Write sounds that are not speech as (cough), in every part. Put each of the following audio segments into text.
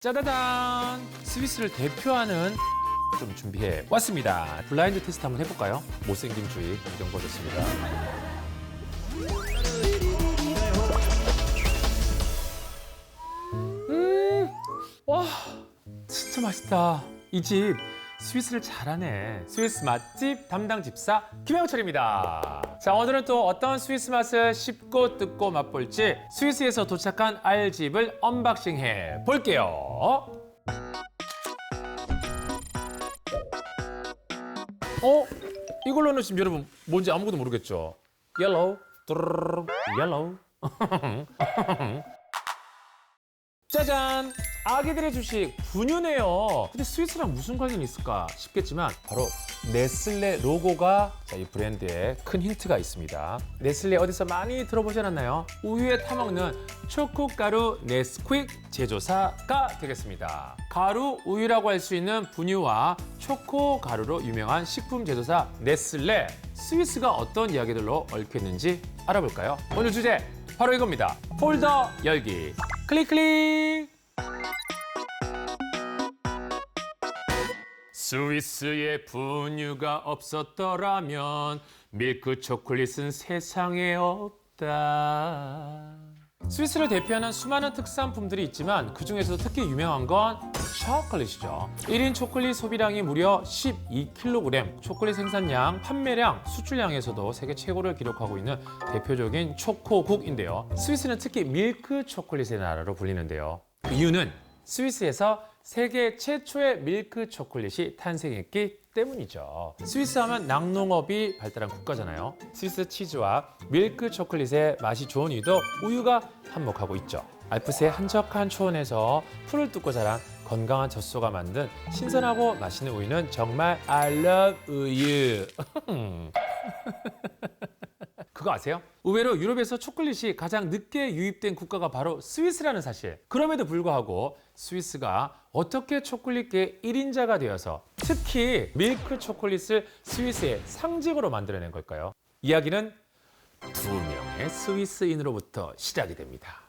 짜자잔! 스위스를 대표하는 좀 준비해 왔습니다. 블라인드 테스트 한번 해볼까요? 못생김 주의 정보 좋습니다. 음, 와, 진짜 맛있다. 이 집 스위스를 잘하네. 스위스 맛집 담당 집사 김영철입니다. 자, 오늘은 또 어떤 스위스 맛을 씹고 뜯고 맛볼지 스위스에서 도착한 알집을 언박싱해 볼게요. 어? 이걸로는 지금 여러분 뭔지 아무것도 모르겠죠? 옐로우, 뚜루루루, 옐로우. 짜잔! 아기들의 주식 분유네요. 근데 스위스랑 무슨 관련이 있을까 싶겠지만 바로 네슬레 로고가 자, 이 브랜드에 큰 힌트가 있습니다. 네슬레 어디서 많이 들어보지 않았나요? 우유에 타먹는 초코가루 네스퀵 제조사가 되겠습니다. 가루 우유라고 할 수 있는 분유와 초코 가루로 유명한 식품 제조사 네슬레. 스위스가 어떤 이야기들로 얽혀 있는지 알아볼까요? 오늘 주제 바로 이겁니다. 폴더 열기. 클릭 클릭. 스위스에 분유가 없었더라면 밀크 초콜릿은 세상에 없다. 스위스를 대표하는 수많은 특산품들이 있지만 그 중에서도 특히 유명한 건 초콜릿이죠. 1인 초콜릿 소비량이 무려 12kg, 초콜릿 생산량, 판매량, 수출량에서도 세계 최고를 기록하고 있는 대표적인 초코국인데요. 스위스는 특히 밀크 초콜릿의 나라로 불리는데요. 그 이유는 스위스에서 세계 최초의 밀크 초콜릿이 탄생했기 때문이죠. 스위스 하면 낙농업이 발달한 국가잖아요. 스위스 치즈와 밀크 초콜릿의 맛이 좋은 이유도 우유가 한몫하고 있죠. 알프스의 한적한 초원에서 풀을 뜯고 자란 건강한 젖소가 만든 신선하고 맛있는 우유는 정말 I love 우유. (laughs) 그거 아세요? 의외로 유럽에서 초콜릿이 가장 늦게 유입된 국가가 바로 스위스라는 사실. 그럼에도 불구하고 스위스가 어떻게 초콜릿계 1인자가 되어서 특히 밀크 초콜릿을 스위스의 상징으로 만들어낸 걸까요? 이야기는 두 명의 스위스인으로부터 시작이 됩니다.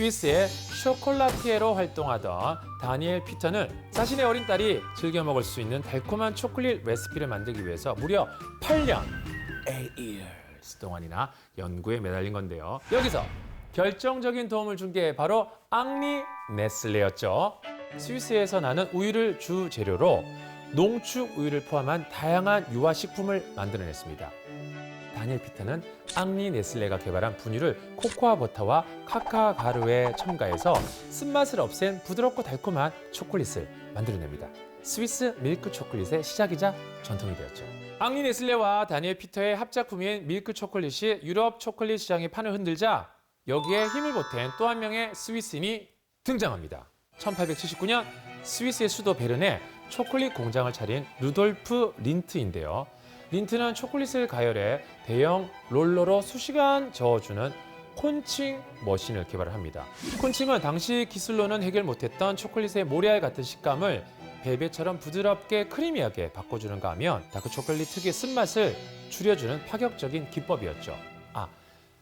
스위스의 쇼콜라티에로 활동하던 다니엘 피터는 자신의 어린 딸이 즐겨 먹을 수 있는 달콤한 초콜릿 레시피를 만들기 위해서 무려 8년, 8 years 동안이나 연구에 매달린 건데요. 여기서 결정적인 도움을 준 게 바로 앙리 네슬레였죠. 스위스에서 나는 우유를 주 재료로 농축 우유를 포함한 다양한 유화 식품을 만들어냈습니다. 다니엘 피터는 앙리 네슬레가 개발한 분유를 코코아 버터와 카카오 가루에 첨가해서 쓴맛을 없앤 부드럽고 달콤한 초콜릿을 만들어냅니다. 스위스 밀크 초콜릿의 시작이자 전통이 되었죠. 앙리 네슬레와 다니엘 피터의 합작품인 밀크 초콜릿이 유럽 초콜릿 시장의 판을 흔들자 여기에 힘을 보탠 또 한 명의 스위스인이 등장합니다. 1879년 스위스의 수도 베른에 초콜릿 공장을 차린 루돌프 린트인데요. 린트는 초콜릿을 가열해 대형 롤러로 수시간 저어주는 콘칭 머신을 개발을 합니다. 콘칭은 당시 기술로는 해결 못했던 초콜릿의 모래알 같은 식감을 벨벳처럼 부드럽게 크리미하게 바꿔주는가 하면 다크 초콜릿 특유의 쓴맛을 줄여주는 파격적인 기법이었죠. 아,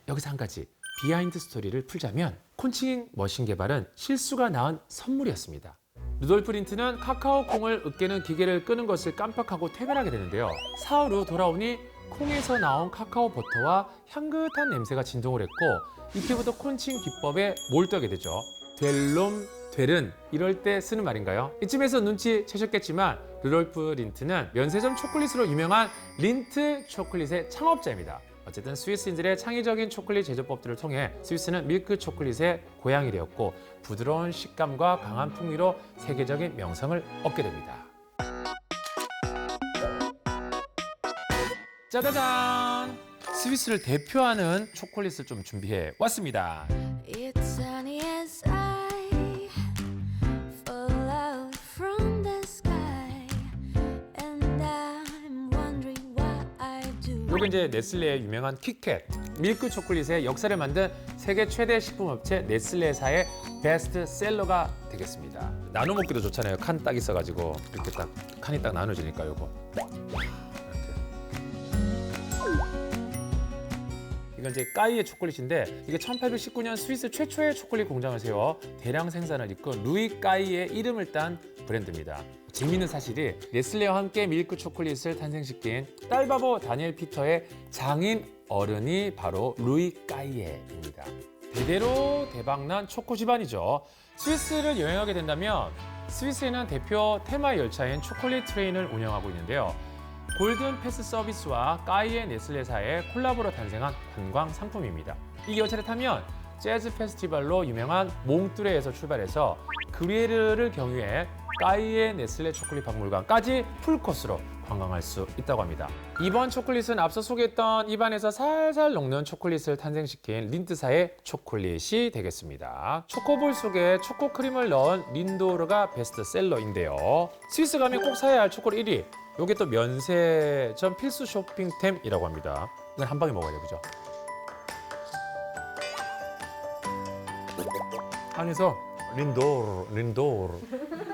여기서 한 가지 비하인드 스토리를 풀자면 콘칭 머신 개발은 실수가 낳은 선물이었습니다. 루돌프 린트는 카카오 콩을 으깨는 기계를 끄는 것을 깜빡하고 퇴근하게 되는데요. 사흘 후 돌아오니 콩에서 나온 카카오 버터와 향긋한 냄새가 진동을 했고 이때부터 콘칭 기법에 몰두하게 되죠. 될놈 될은 이럴 때 쓰는 말인가요? 이쯤에서 눈치 채셨겠지만 루돌프 린트는 면세점 초콜릿으로 유명한 린트 초콜릿의 창업자입니다. 어쨌든 스위스인들의 창의적인 초콜릿 제조법들을 통해 스위스는 밀크 초콜릿의 고향이 되었고 부드러운 식감과 강한 풍미로 세계적인 명성을 얻게 됩니다. 짜자잔! 스위스를 대표하는 초콜릿을 좀 준비해 왔습니다. 요게 이제 네슬레의 유명한 키캣 밀크 초콜릿의 역사를 만든 세계 최대 식품업체 네슬레사의 베스트셀러가 되겠습니다. 나눠 먹기도 좋잖아요. 칸 딱 있어가지고 이렇게 딱 칸이 딱 나눠지니까 요거. 이건 이제 까이의 초콜릿인데 이게 1819년 스위스 최초의 초콜릿 공장을 세워 대량 생산을 이끈 루이 까이의 이름을 딴 브랜드입니다. 재미있는 사실이 네슬레와 함께 밀크 초콜릿을 탄생시킨 딸바보 다니엘 피터의 장인 어른이 바로 루이 까이에입니다. 대대로 대박난 초코 집안이죠. 스위스를 여행하게 된다면 스위스에는 대표 테마 열차인 초콜릿 트레인을 운영하고 있는데요. 골든 패스 서비스와 까이의 네슬레사의 콜라보로 탄생한 관광 상품입니다. 이 열차를 타면 재즈 페스티벌로 유명한 몽뚜레에서 출발해서 그리에르를 경유해 까이의 네슬레 초콜릿 박물관까지 풀코스로 관광할 수 있다고 합니다. 이번 초콜릿은 앞서 소개했던 입안에서 살살 녹는 초콜릿을 탄생시킨 린트사의 초콜릿이 되겠습니다. 초코볼 속에 초코크림을 넣은 린도르가 베스트셀러인데요. 스위스 가면 꼭 사야 할 초콜릿 1위. 요게 또 면세점 필수 쇼핑템이라고 합니다. 이건 한 방에 먹어야 돼, 그죠? 안에서 린도르, 린도르.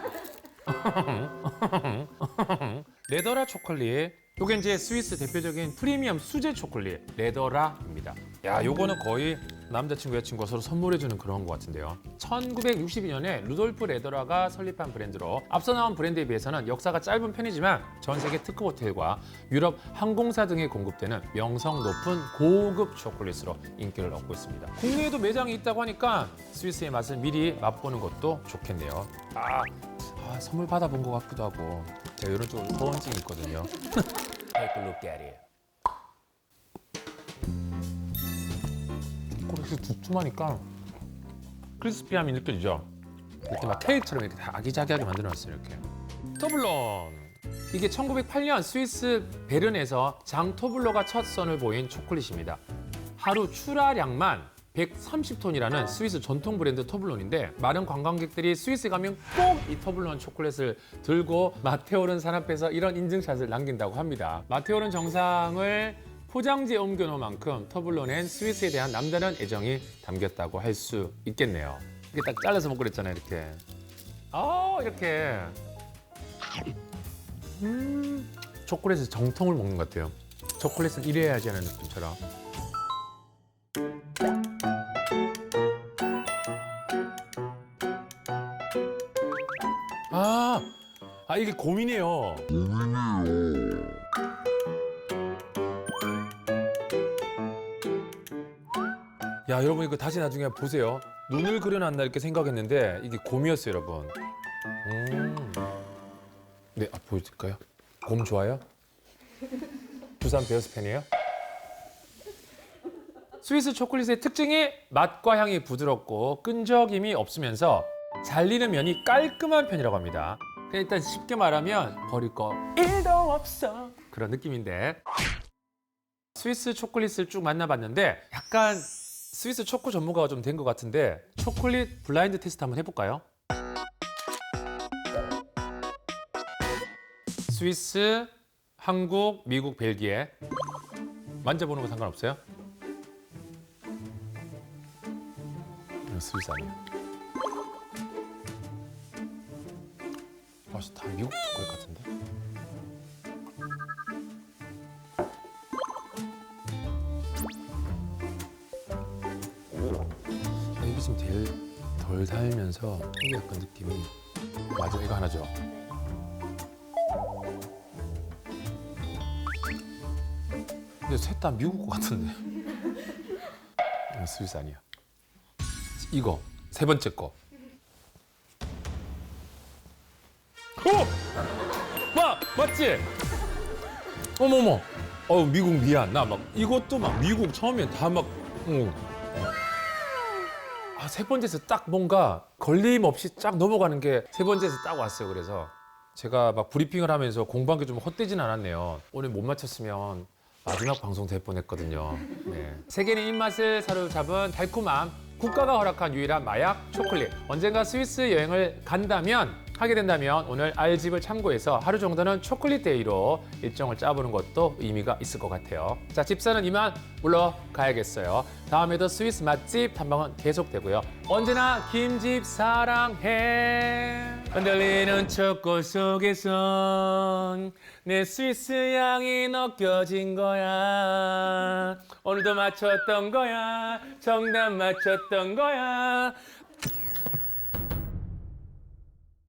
(laughs) 레더라 초콜릿. 요게 이제 스위스 대표적인 프리미엄 수제 초콜릿 레더라입니다. 야, 요거는 거의 남자친구 여자친구가 서로 선물해주는 그런 것 같은데요. 1962년에 루돌프 레더라가 설립한 브랜드로 앞서 나온 브랜드에 비해서는 역사가 짧은 편이지만 전 세계 특급 호텔과 유럽 항공사 등에 공급되는 명성 높은 고급 초콜릿으로 인기를 얻고 있습니다. 국내에도 매장이 있다고 하니까 스위스의 맛을 미리 맛보는 것도 좋겠네요. 아, 아, 선물 받아본 것 같기도 하고 제가 이런 쪽으로 소원증이 있거든요. (laughs) Take a look at it. 이렇게 두툼하니까 크리스피함이 느껴지죠? 이렇게 막 케이크처럼 이렇게 다 아기자기하게 만들어놨어요 이렇게. 토블론. 이게 1908년 스위스 베른에서 장 토블로가 첫 선을 보인 초콜릿입니다. 하루 출하량만 130톤이라는 스위스 전통 브랜드 토블론인데 많은 관광객들이 스위스 가면 꼭이 토블론 초콜릿을 들고 마테오른 산 앞에서 이런 인증샷을 남긴다고 합니다. 마테오른 정상을 포장지에 옮겨놓은 만큼 터블론엔 스위스에 대한 남다른 애정이 담겼다고 할 수 있겠네요. 이게 딱 잘라서 먹고 그랬잖아요, 이렇게. 아, 이렇게. 음, 초콜릿을 정통을 먹는 것 같아요. 초콜릿은 이래야지 하는 느낌처럼. 아, 아 이게 고민이에요. 야 여러분 이거 다시 나중에 보세요. 눈을 그려놨나 이렇게 생각했는데 이게 곰이었어요 여러분. 음. 네, 아, 보여드릴까요? 곰 좋아요? 부산 베어스 팬이에요? 스위스 초콜릿의 특징이 맛과 향이 부드럽고 끈적임이 없으면서 잘리는 면이 깔끔한 편이라고 합니다. 그냥 일단 쉽게 말하면 버릴 거 1도 없어 그런 느낌인데 스위스 초콜릿을 쭉 만나봤는데 약간 스위스 초코 전문가가 좀 된 것 같은데 초콜릿 블라인드 테스트 한번 해볼까요? 스위스, 한국, 미국, 벨기에 만져보는 거 상관없어요? 스위스 아니에요? 맛이 다 미국 초콜릿 같은데? 이게 지금 제일 덜 달면서 이게 약간 느낌이 맞아 이거 하나죠? 근데 셋 다 미국 거 같은데 이거 (laughs) 스위스 아니야 이거 세 번째 거 오! 마! 맞지? 어머머 어 미국 미안 나 막 이것도 막 미국 처음엔 다막 응. 아, 세 번째에서 딱 뭔가 걸림 없이 쫙 넘어가는 게 세 번째에서 딱 왔어요. 그래서 제가 막 브리핑을 하면서 공부한 게 좀 헛되진 않았네요. 오늘 못 맞췄으면 마지막 방송 될 뻔했거든요. 네. 세계는 입맛을 사로잡은 달콤함. 국가가 허락한 유일한 마약 초콜릿. 언젠가 스위스 여행을 간다면 하게 된다면 오늘 알집을 참고해서 하루 정도는 초콜릿 데이로 일정을 짜보는 것도 의미가 있을 것 같아요. 자, 집사는 이만 물러가야겠어요. 다음에도 스위스 맛집 탐방은 계속되고요. 언제나 김집 사랑해. 흔들리는 초콜 속에선 내 스위스 향이 느껴진 거야. 오늘도 맞췄던 거야. 정답 맞췄던 거야.